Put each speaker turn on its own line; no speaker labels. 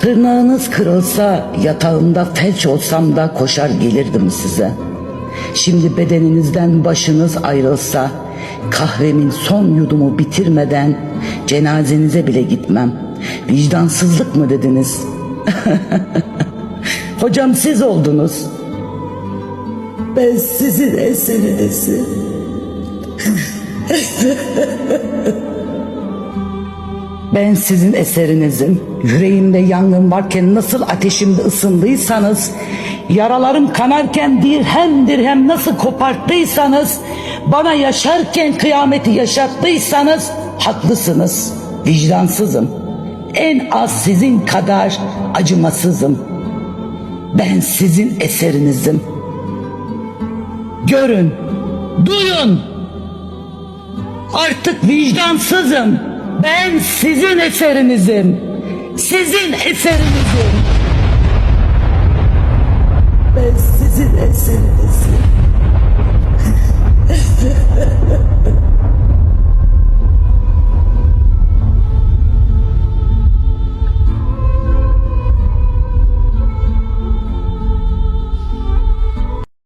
Tırnağınız kırılsa yatağımda felç olsam da koşar gelirdim size. Şimdi bedeninizden başınız ayrılsa kahvemin son yudumu bitirmeden cenazenize bile gitmem. Vicdansızlık mı dediniz? Hocam siz oldunuz. Ben sizin eserinizim. Ben sizin eserinizim. Yüreğimde yangın varken nasıl ateşimde ısındıysanız, yaralarım kanarken dirhem dirhem nasıl koparttıysanız, bana yaşarken kıyameti yaşattıysanız haklısınız. Vicdansızım. En az sizin kadar acımasızım. Ben sizin eserinizim. Görün, duyun. Artık vicdansızım. Ben sizin eserinizim. Sizin eserinizim. Ben sizin eserinizim.